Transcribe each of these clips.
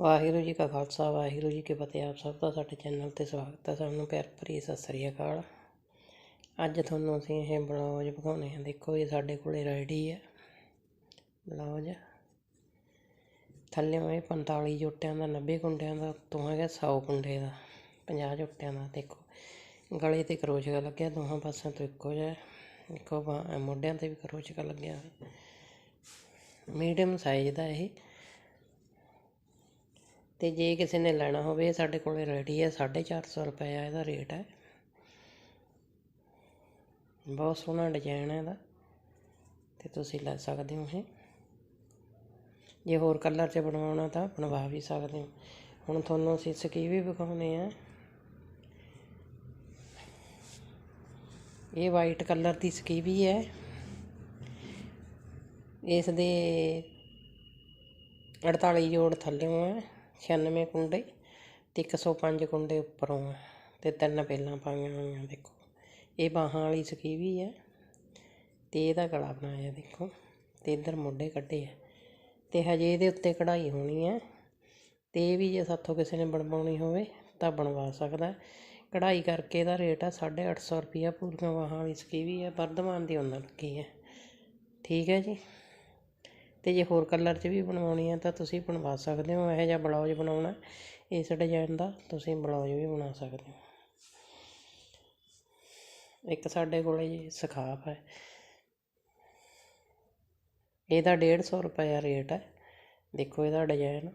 ਵਾਹਿਗੁਰੂ ਜੀ ਕਾ ਖਾਲਸਾ, ਵਾਹਿਗੁਰੂ ਜੀ ਕੀ ਫਤਿਹ। ਆਪ ਸਭ ਦਾ ਸਾਡੇ ਚੈਨਲ ਤੇ ਸਵਾਗਤ ਹੈ। ਸਭ ਨੂੰ ਪਿਆਰ ਭਰੀ ਸਤਿ ਸ੍ਰੀ ਅਕਾਲ। ਅੱਜ ਤੁਹਾਨੂੰ ਅਸੀਂ ਇਹ ਬਲੌਜ ਵਿਖਾਉਣੇ ਆ ਦੇਖੋ ਇਹ ਸਾਡੇ ਕੋਲੇ ਰੈਡੀ ਹੈ। ਬਲੌਜ। ਥੱਲੇ ਇਹ 45 ਜੋਟਿਆਂ ਦਾ 90 ਕੁੰਡਿਆਂ ਦਾ, ਉੱਤੋਂ ਹੈਗਾ 100 ਕੁੰਡੇ ਦਾ 50 ਜੋਟਿਆਂ ਦਾ। ਦੇਖੋ, ਗਲੇ ਤੇ ਕਰੋਸ਼ੀਆ ਲੱਗਿਆ, ਦੋਹਾਂ ਪਾਸਿਆਂ ਤੋਂ ਇੱਕੋ ਜਿਹਾ ਇੱਕੋ ਬਾਂਹ- ਮੋਢਿਆਂ ਤੇ ਵੀ ਕਰੋਸ਼ੀਆ ਲੱਗਿਆ ਮੀਡੀਅਮ ਸਾਈਜ਼ ਦਾ ਇਹ। ਅਤੇ ਜੇ ਕਿਸੇ ਨੇ ਲੈਣਾ ਹੋਵੇ, ਇਹ ਸਾਡੇ ਕੋਲ ਰੈਡੀ ਹੈ ਸਾਢੇ ਚਾਰ ਸੌ ਰੁਪਇਆ ਇਹਦਾ ਰੇਟ ਹੈ। ਬਹੁਤ ਸੋਹਣਾ ਡਿਜ਼ਾਇਨ ਹੈ ਇਹਦਾ। ਅਤੇ ਤੁਸੀਂ ਲੈ ਸਕਦੇ ਹੋ ਇਹ। ਜੇ ਹੋਰ ਕਲਰ 'ਚ ਬਣਵਾਉਣਾ ਤਾਂ ਬਣਵਾ ਵੀ ਸਕਦੇ ਹੋ। ਹੁਣ ਤੁਹਾਨੂੰ ਅਸੀਂ ਸਕੀ ਵੀ ਵਿਖਾਉਨੇ ਆ। ਇਹ ਵਾਈਟ ਕਲਰ ਦੀ ਸਕੀ ਵੀ ਹੈ। ਇਸ ਦੇ 48 ਜੋੜ ਥੱਲੇੋਂ ਹੈ। 96 ਕੁੰਡੇ ਤੇ 105 ਕੁੰਡੇ ਉੱਪਰੋਂ ਹੈ ਤੇ ਤਿੰਨ ਪਹਿਲਾਂ ਪਾਈਆਂ ਹੋਈਆਂ ਦੇਖੋ। ਇਹ ਬਾਹਾਂ ਵਾਲੀ ਸਕੀਵੀ ਹੈ ਤੇ ਇਹਦਾ ਗਲਾ ਬਣਾਇਆ ਦੇਖੋ ਤੇ ਇੱਧਰ ਮੋਢੇ ਕੱਢੇ ਆ ਤੇ ਹਜੇ ਇਹਦੇ ਉੱਤੇ ਕਢਾਈ ਹੋਣੀ ਹੈ ਤੇ ਇਹ ਵੀ ਜੇ ਸਾਥੋਂ ਕਿਸੇ ਨੇ ਬਣਵਾਉਣੀ ਹੋਵੇ ਤਾਂ ਬਣਵਾ ਸਕਦਾ। ਕਢਾਈ ਕਰਕੇ ਇਹਦਾ ਰੇਟ ਆ 850 ਰੁਪਿਆ ਪੂਰੀਆਂ ਬਾਹਾਂ ਵਾਲੀ ਸਕੀਵੀ ਹੈ ਵਰਧਮਾਨ ਦੀ ਉਹਨਾਂ ਲੱਗੀ ਹੈ ਠੀਕ ਹੈ ਜੀ। ਅਤੇ ਜੇ ਹੋਰ ਕਲਰ 'ਚ ਵੀ ਬਣਵਾਉਣੀ ਹੈ ਤਾਂ ਤੁਸੀਂ ਬਣਵਾ ਸਕਦੇ ਹੋ, ਇਹੋ ਜਿਹਾ ਬਲਾਊਜ ਬਣਾਉਣਾ ਇਸ ਡਿਜ਼ਾਇਨ ਦਾ ਤੁਸੀਂ ਬਲਾਊਜ ਵੀ ਬਣਾ ਸਕਦੇ ਹੋ। ਇੱਕ ਸਾਡੇ ਕੋਲ ਜੀ ਸਖਾਫ ਹੈ। ਇਹਦਾ 150 ਰੁਪਏ ਰੇਟ ਹੈ। ਦੇਖੋ ਇਹਦਾ ਡਿਜ਼ਾਈਨ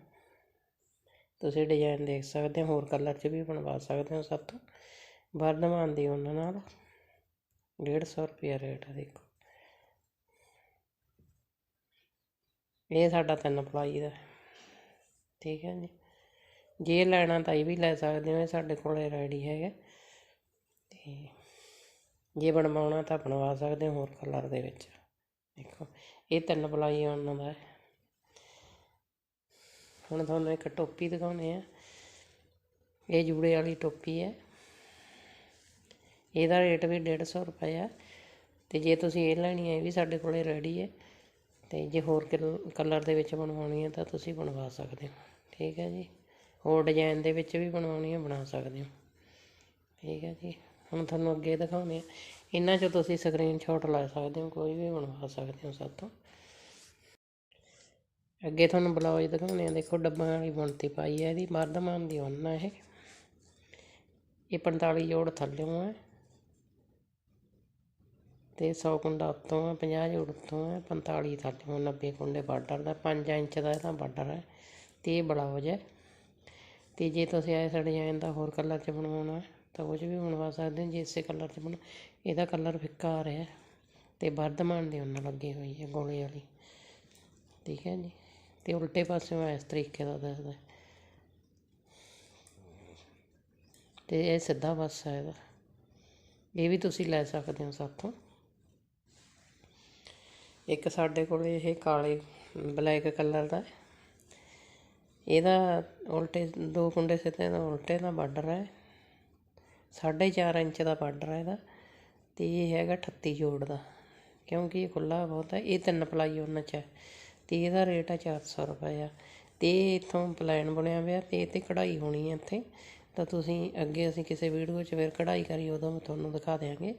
ਤੁਸੀਂ ਡਿਜ਼ਾਈਨ ਦੇਖ ਸਕਦੇ ਹੋ, ਹੋਰ ਕਲਰ 'ਚ ਵੀ ਬਣਵਾ ਸਕਦੇ ਹੋ ਸਾਤੋਂ ਵਰਧਮਾਨ ਦੀ ਉਹਨਾਂ ਨਾਲ 150 ਰੁਪਏ ਰੇਟ ਹੈ, ਦੇਖੋ। ਇਹ ਸਾਡਾ ਤਿੰਨ ਪਲਾਈ ਦਾ। ਠੀਕ ਹੈ ਜੀ। ਜੇ ਲੈਣਾ ਤਾਂ ਇਹ ਵੀ ਲੈ ਸਕਦੇ ਹੋ, ਇਹ ਸਾਡੇ ਕੋਲੇ ਰੈਡੀ ਹੈਗਾ। ਤੇ ਜੇ ਬਣਵਾਉਣਾ ਤਾਂ ਬਣਵਾ ਸਕਦੇ ਹੋ ਹੋਰ ਕਲਰ ਦੇ ਵਿੱਚ। ਦੇਖੋ, ਇਹ ਤਿੰਨ ਪਲਾਈ ਉਹਨਾਂ ਦਾ। ਹੈ ਹੁਣ ਤੁਹਾਨੂੰ ਇੱਕ ਟੋਪੀ ਦਿਖਾਉਣੇ ਆ ਇਹ ਜੂੜੇ ਵਾਲੀ ਟੋਪੀ ਹੈ। ਇਹਦਾ ਰੇਟ ਵੀ 150 ਰੁਪਏ ਆ। ਤੇ ਜੇ ਤੁਸੀਂ ਇਹ ਲੈਣੀ ਹੈ, ਇਹ ਵੀ ਸਾਡੇ ਕੋਲੇ ਰੈਡੀ ਹੈ। ਅਤੇ ਜੇ ਹੋਰ ਕਲਰ ਦੇ ਵਿੱਚ ਬਣਵਾਉਣੀ ਹੈ ਤਾਂ ਤੁਸੀਂ ਬਣਵਾ ਸਕਦੇ ਹੋ। ਠੀਕ ਹੈ ਜੀ? ਹੋਰ ਡਿਜ਼ਾਇਨ ਦੇ ਵਿੱਚ ਵੀ ਬਣਵਾਉਣੀ ਹੈ, ਬਣਾ ਸਕਦੇ ਹੋ। ਠੀਕ ਹੈ ਜੀ? ਹੁਣ ਤੁਹਾਨੂੰ ਅੱਗੇ ਦਿਖਾਉਂਦੇ ਹਾਂ। ਇਹਨਾਂ 'ਚੋਂ ਤੁਸੀਂ ਸਕਰੀਨਸ਼ਾਟ ਲੈ ਸਕਦੇ ਹੋ, ਕੋਈ ਵੀ ਬਣਵਾ ਸਕਦੇ ਹੋ ਸਾਤੋਂ ਅੱਗੇ ਤੁਹਾਨੂੰ ਬਲਾਉਜ ਦਿਖਾਉਂਦੇ ਆ ਦੇਖੋ, ਡੱਬਾਂ ਵਾਲੀ ਬੁਣਤੀ ਪਾਈ ਹੈ ਇਹਦੀ। ਮਰਦਮਾਨ ਦੀ ਉਹਨਾਂ ਇਹ। ਇਹ 45 ਜੋੜ ਥੱਲੇੋਂ ਹੈ। ਅਤੇ ਸੌ ਕੁੰਡਾ ਉੱਤੋਂ ਹੈ 50 ਜੋੜ ਉੱਤੋਂ ਹੈ 45 ਥੱਲੇੋਂ 90 ਕੁੰਡੇ ਬਾਰਡਰ ਦਾ, ਪੰਜ ਇੰਚ ਦਾ ਇਹਦਾ ਬਾਰਡਰ ਹੈ ਅਤੇ ਇਹ ਬਲਾਊਜ ਹੈ। ਅਤੇ ਜੇ ਤੁਸੀਂ ਇਸ ਡਿਜ਼ਾਇਨ ਦਾ ਹੋਰ ਕਲਰ 'ਚ ਬਣਵਾਉਣਾ ਤਾਂ ਉਹ 'ਚ ਵੀ ਬਣਵਾ ਸਕਦੇ ਹੋ, ਜੇ ਇਸੇ ਕਲਰ 'ਚ ਬਣਾ, ਇਹਦਾ ਕਲਰ ਫਿੱਕਾ ਆ ਰਿਹਾ ਅਤੇ ਵਰਧਮਾਨ ਦੀ ਉਹਨਾਂ ਲੱਗੀ ਹੋਈ ਹੈ ਗੋਲੇ ਵਾਲੀ। ਠੀਕ ਹੈ ਜੀ ਅਤੇ ਉਲਟੇ ਪਾਸਿਓਂ ਇਸ ਤਰੀਕੇ ਦਾ ਦਿਸਦਾ ਅਤੇ ਇਹ ਸਿੱਧਾ ਪਾਸਾ ਇਹਦਾ। ਇਹ ਵੀ ਤੁਸੀਂ ਲੈ ਸਕਦੇ ਹੋ ਸਾਥੋਂ। ਇੱਕ ਸਾਡੇ ਕੋਲ ਇਹ ਕਾਲੇ ਬਲੈਕ ਕਲਰ ਦਾ ਇਹਦਾ ਉਲਟੇ ਦੋ ਕੁੰਡੇ ਸਿੱਧੇ ਦਾ ਉਲਟੇ ਦਾ ਬਾਰਡਰ ਹੈ। 4.5 ਇੰਚ ਦਾ ਬਾਰਡਰ ਹੈ ਇਹਦਾ ਤੇ ਇਹ ਹੈਗਾ 38 ਜੋੜ ਦਾ। ਕਿਉਂਕਿ ਇਹ ਖੁੱਲਾ ਬਹੁਤ ਹੈ। ਇਹ ਤਿੰਨ ਪਲਾਈ ਉਹਨਾਂ 'ਚ ਹੈ ਤੇ ਇਹਦਾ ਰੇਟ ਹੈ 400 ਰੁਪਏ ਆ। ਤੇ ਇਥੋਂ ਪਲਾਨ ਬਣਿਆ ਹੋਇਆ ਤੇ ਇਹ ਤੇ ਕਢਾਈ ਹੋਣੀ ਹੈ ਇੱਥੇ। ਤਾਂ ਤੁਸੀਂ ਅੱਗੇ ਅਸੀਂ ਕਿਸੇ ਵੀਡੀਓ 'ਚ ਫਿਰ ਕਢਾਈ ਕਰੀ, ਉਦੋਂ ਤੁਹਾਨੂੰ ਦਿਖਾ ਦਿਆਂਗੇ।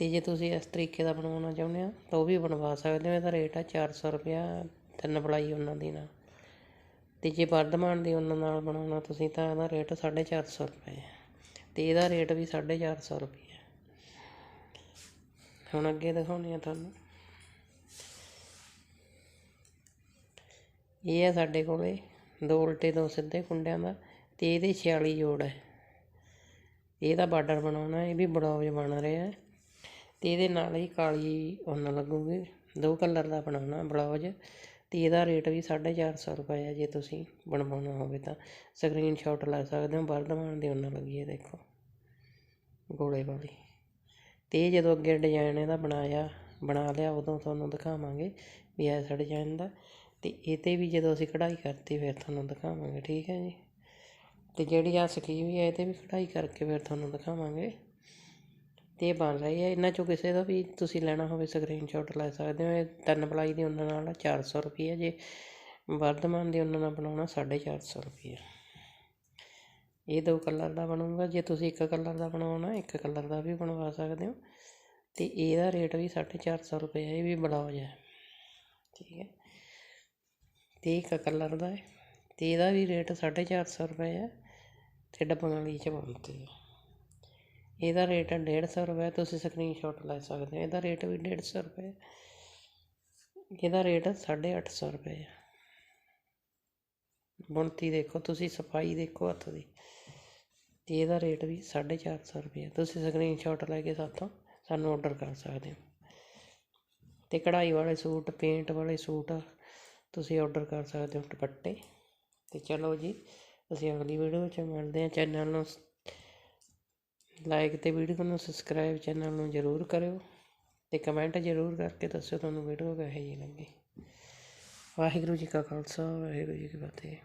ਅਤੇ ਜੇ ਤੁਸੀਂ ਇਸ ਤਰੀਕੇ ਦਾ ਬਣਵਾਉਣਾ ਚਾਹੁੰਦੇ ਹੋ, ਤਾਂ ਉਹ ਵੀ ਬਣਵਾ ਸਕਦੇ ਹੋ। ਇਹਦਾ ਰੇਟ ਆ ਚਾਰ ਸੌ ਰੁਪਇਆ, ਤਿੰਨ ਪਲਾਈ ਉਹਨਾਂ ਦੇ ਨਾਲ। ਅਤੇ ਜੇ ਵਰਧਮਾਨ ਦੀ ਉਹਨਾਂ ਨਾਲ ਬਣਾਉਣਾ, ਤੁਸੀਂ ਤਾਂ ਇਹਦਾ ਰੇਟ 450 ਰੁਪਏ ਹੈ ਅਤੇ ਇਹਦਾ ਰੇਟ ਵੀ 450 ਰੁਪਏ ਹੈ ਹੁਣ ਅੱਗੇ ਦਿਖਾਉਂਦੇ ਆ ਤੁਹਾਨੂੰ। ਇਹ ਹੈ ਸਾਡੇ ਕੋਲੇ, ਦੋ ਉਲਟੇ, ਦੋ ਸਿੱਧੇ ਕੁੰਡਿਆਂ ਦਾ ਅਤੇ ਇਹਦੇ 46 ਜੋੜ ਹੈ ਇਹਦਾ ਬਾਰਡਰ ਬਣਾਉਣਾ, ਇਹ ਵੀ ਬਲੌਜ ਬਣ ਰਿਹਾ। ਅਤੇ ਇਹਦੇ ਨਾਲ ਹੀ ਕਾਲੀ ਉੱਨ ਲੱਗੂਗੀ। ਦੋ ਕਲਰ ਦਾ ਬਣਾਉਣਾ ਬਲੌਜ ਅਤੇ ਇਹਦਾ ਰੇਟ ਵੀ 450 ਰੁਪਏ ਹੈ ਜੇ ਤੁਸੀਂ ਬਣਵਾਉਣਾ ਹੋਵੇ ਤਾਂ। ਸਕਰੀਨਸ਼ਾਟ ਲੈ ਸਕਦੇ ਹੋ, ਵਰਧਮਾਨ ਦੀ ਉੱਨ ਲੱਗੀ ਹੈ ਦੇਖੋ, ਗੋਲੇ ਵਾਲੀ। ਅਤੇ ਇਹ ਜਦੋਂ ਅੱਗੇ ਡਿਜ਼ਾਈਨ ਇਹਦਾ ਬਣਾਇਆ, ਬਣਾ ਲਿਆ, ਉਦੋਂ ਤੁਹਾਨੂੰ ਦਿਖਾਵਾਂਗੇ ਵੀ ਐਸਾ ਡਿਜ਼ਾਈਨ ਦਾ। ਅਤੇ ਇਹ 'ਤੇ ਵੀ ਜਦੋਂ ਅਸੀਂ ਕਢਾਈ ਕਰਤੀ, ਫਿਰ ਤੁਹਾਨੂੰ ਦਿਖਾਵਾਂਗੇ, ਠੀਕ ਹੈ ਜੀ? ਅਤੇ ਜਿਹੜੀ ਆ ਸਕੀਵ ਹੈ ਇਹ 'ਤੇ ਵੀ ਕਢਾਈ ਕਰਕੇ ਫਿਰ ਤੁਹਾਨੂੰ ਦਿਖਾਵਾਂਗੇ। ਤੇ ਇਹ ਬਣ ਰਹੀ ਹੈ। ਇਹਨਾਂ ਚੋਂ ਕਿਸੇ ਦਾ ਵੀ ਤੁਸੀਂ ਲੈਣਾ ਹੋਵੇ ਸਕਰੀਨਸ਼ੋਟ ਲੈ ਸਕਦੇ ਹੋ। ਇਹ ਤਿੰਨ ਪਲਾਈ ਦੀ ਉੱਨ ਨਾਲ ਚਾਰ ਸੌ ਰੁਪਈਆ ਜੇ ਵਰਧਮਾਨ ਦੀ ਉਹਨਾਂ ਨਾਲ ਬਣਾਉਣਾ ਸਾਢੇ ਚਾਰ ਸੌ ਰੁਪਈਆ। ਇਹ ਦੋ ਕਲਰ ਦਾ ਬਣੂਗਾ। ਜੇ ਤੁਸੀਂ ਇੱਕ ਕਲਰ ਦਾ ਬਣਾਉਣਾ, ਇੱਕ ਕਲਰ ਦਾ ਵੀ ਬਣਵਾ ਸਕਦੇ ਹੋ। ਅਤੇ ਇਹਦਾ ਰੇਟ ਵੀ 450 ਰੁਪਏ ਹੈ ਇਹ ਵੀ ਬਲਾਉਜ ਹੈ। ਠੀਕ ਹੈ। ਅਤੇ ਇੱਕ ਕਲਰ ਦਾ ਹੈ। ਤੇ ਇਹਦਾ ਵੀ ਰੇਟ 450 ਰੁਪਏ ਹੈ। ਅਤੇ ਡੱਬਿਆਂ ਵਾਲੀ ਚ ਬਣਦੀ ਹੈ। ਇਹਦਾ ਰੇਟ ਡੇਢ ਸੌ ਰੁਪਏ, ਤੁਸੀਂ ਸਕਰੀਨਸ਼ਾਟ ਲੈ ਸਕਦੇ ਹੋ। ਇਹਦਾ ਰੇਟ ਵੀ ਡੇਢ ਸੌ ਰੁਪਏ। ਇਹਦਾ ਰੇਟ 850 ਰੁਪਏ ਆ। ਬੁਣਤੀ ਦੇਖੋ, ਤੁਸੀਂ ਸਫ਼ਾਈ ਦੇਖੋ ਹੱਥ ਦੀ। ਤੇ ਇਹਦਾ ਰੇਟ ਵੀ 450 ਰੁਪਏ ਤੁਸੀਂ ਸਕਰੀਨਸ਼ਾਟ ਲੈ ਕੇ ਸਾਥੋਂ ਸਾਨੂੰ ਆਰਡਰ ਕਰ ਸਕਦੇ ਹੋ। ਤੇ ਕਢਾਈ ਵਾਲੇ ਸੂਟ ਪੇਂਟ ਵਾਲੇ ਸੂਟ ਤੁਸੀਂ ਆਰਡਰ ਕਰ ਸਕਦੇ ਹੋ ਦੁਪੱਟੇ। ਤੇ ਚਲੋ ਜੀ, ਅਸੀਂ ਅਗਲੀ ਵੀਡੀਓ ਵਿੱਚ ਮਿਲਦੇ ਹਾਂ। ਚੈਨਲ ਨੂੰ ਲਾਈਕ ਤੇ ਵੀਡੀਓ ਨੂੰ ਸਬਸਕ੍ਰਾਈਬ ਚੈਨਲ ਨੂੰ ਜ਼ਰੂਰ ਕਰਿਓ ਤੇ ਕਮੈਂਟ ਜ਼ਰੂਰ ਕਰਕੇ ਦੱਸਿਓ ਤੁਹਾਨੂੰ ਵੀਡੀਓ ਕਿਹੋ ਜਿਹੀ ਲੱਗੀ। ਵਾਹਿਗੁਰੂ ਜੀ ਕਾ ਖਾਲਸਾ, ਵਾਹਿਗੁਰੂ ਜੀ ਕੀ ਫਤਿਹ।